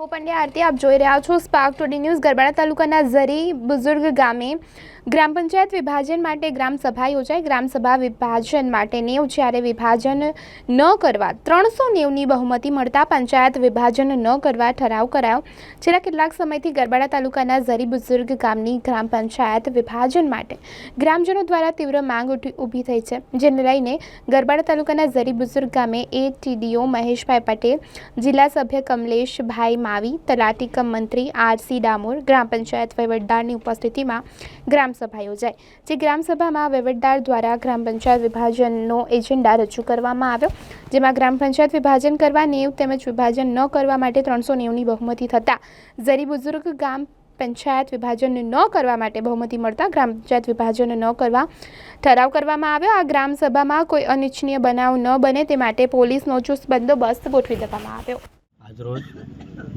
હું પંડ્યા, આરતી આપ જોઈ રહ્યા છો સ્પાર્ક ટુડે ન્યૂઝ ગરબાડા તાલુકાના ઝરી બુઝુર્ગ ગામે ગ્રામ પંચાયત વિભાજન માટે ગ્રામસભા યોજાઈ. ગ્રામસભા વિભાજન માટે નેવ, જ્યારે વિભાજન ન કરવા ત્રણસો નેવની બહુમતી મળતા પંચાયત વિભાજન ન કરવા ઠરાવ કરાયો. છેલ્લા કેટલાક સમયથી ગરબાડા તાલુકાના ઝરી બુઝુર્ગ ગામની ગ્રામ પંચાયત વિભાજન માટે ગ્રામજનો દ્વારા તીવ્ર માંગ ઊભી થઈ છે, જેને લઈને ગરબાડા તાલુકાના ઝરી બુઝુર્ગ ગામે એટીડીઓ મહેશભાઈ પટેલ, જિલ્લા સભ્ય કમલેશભાઈ માવી તલાટી કમ મંત્રી આરસી ડામોર ગ્રામ પંચાયત વહીવટદારની ઉપસ્થિતિમાં ગ્રામસભા યોજાઈ, જે ગ્રામસભામાં વહીવટદાર દ્વારા ગ્રામ પંચાયત વિભાજનનો એજન્ડા રજૂ કરવામાં આવ્યો, જેમાં ગ્રામ પંચાયત વિભાજન કરવા નેવ તેમજ વિભાજન ન કરવા માટે ત્રણસો નેવની બહુમતી થતાં ઝરી બુઝુર્ગ ગામ પંચાયત વિભાજન ન કરવા માટે બહુમતી મળતા ગ્રામ પંચાયત વિભાજન ન કરવા ઠરાવ કરવામાં આવ્યો. આ ગ્રામ સભામાં કોઈ અનિચ્છનીય બનાવ ન બને તે માટે પોલીસનો ચુસ્ત બંદોબસ્ત ગોઠવી દેવામાં આવ્યો. આજરોજ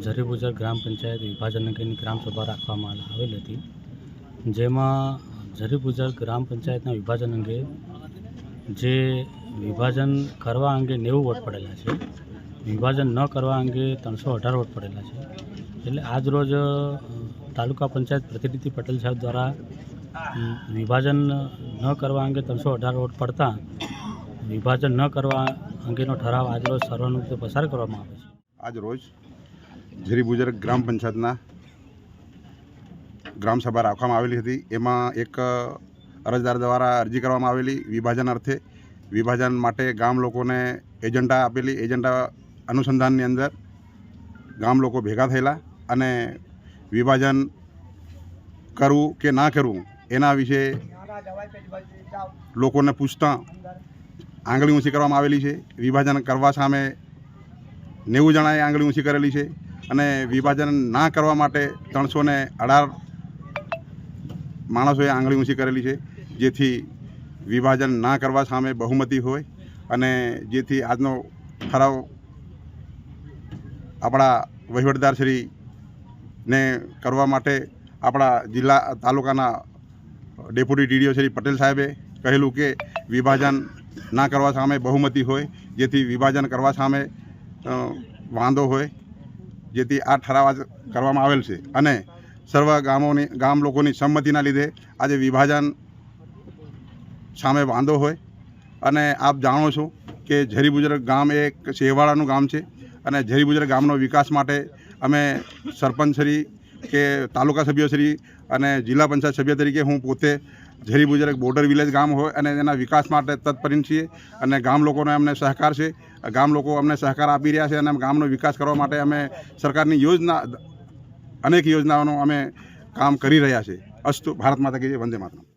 ઝરીબુજર ગ્રામ પંચાયત વિભાજન અંગેની ગ્રામસભા રાખવામાં આવેલ હતી, જેમાં ઝરીબુજર ગ્રામ પંચાયતના વિભાજન અંગે જે વિભાજન કરવા અંગે નેવું વોટ પડેલા છે, વિભાજન ન કરવા અંગે ત્રણસો અઢાર વોટ પડેલા છે. એટલે આજરોજ તાલુકા પંચાયત પ્રતિનિધિ પટેલ સાહેબ દ્વારા વિભાજન ન કરવા અંગે ત્રણસો અઢાર વોટ પડતા વિભાજન ન કરવા અંગેનો ઠરાવ આજરોજ સર્વાનુમતે પસાર કરવામાં આવે છે. આજ રોજ ઝરી બુજરગ ગ્રામ પંચાયતના ગ્રામસભા રાખવામાં આવેલી હતી. એમાં એક અરજદાર દ્વારા અરજી કરવામાં આવેલી. વિભાજન અર્થે વિભાજન માટે ગામ લોકોને એજન્ડા આપેલી. એજન્ડા અનુસંધાનની અંદર ગામ લોકો ભેગા થયેલા અને વિભાજન કરવું કે ના કરવું એના વિશે લોકોને પૂછતા આંગળી ઊંચી કરવામાં આવેલી છે. વિભાજન કરવા સામે નેવું જણાએ આંગળી ઊંચી કરેલી છે અને વિભાજન ના કરવા માટે ત્રણસો ને અઢાર માણસોએ આંગળી ઊંચી કરેલી છે, જેથી વિભાજન ના કરવા સામે બહુમતી હોય અને જેથી આજનો ઠરાવ આપણા વહીવટદારશ્રીને કરવા માટે આપણા જિલ્લા તાલુકાના ડેપ્યુટી ડીડીઓ શ્રી પટેલ સાહેબે કહેલું કે વિભાજન ના કરવા સામે બહુમતી હોય, જેથી વિભાજન કરવા સામે વાંધો હોય, જેથી આ ઠરાવ કરવામાં આવેલ છે. અને સર્વ ગામોની, ગામ લોકોની સંમતિના લીધે આજે વિભાજન સામે વાંધો હોય. અને આપ જાણો છો કે ઝરીબુજર ગામ એક શેવાળાનું ગામ છે. અને ઝરીબુજર ગામનો વિકાસ માટે અમે સરપંચશ્રી કે તાલુકા સભ્યશ્રી અને જિલ્લા પંચાયત સભ્ય તરીકે હું પોતે ઝરી બુજરગ બોર્ડર વિલેજ ગામ હોય અને એના વિકાસ માટે તત્પરિન છીએ અને ગામ લોકોનો અમને સહકાર છે. ગામ લોકો અમને સહકાર આપી રહ્યા છે અને ગામનો વિકાસ કરવા માટે અમે સરકારની યોજના, અનેક યોજનાઓનો અમે કામ કરી રહ્યા છે અસ્તુ, ભારત માતા કી વંદે માતરમ.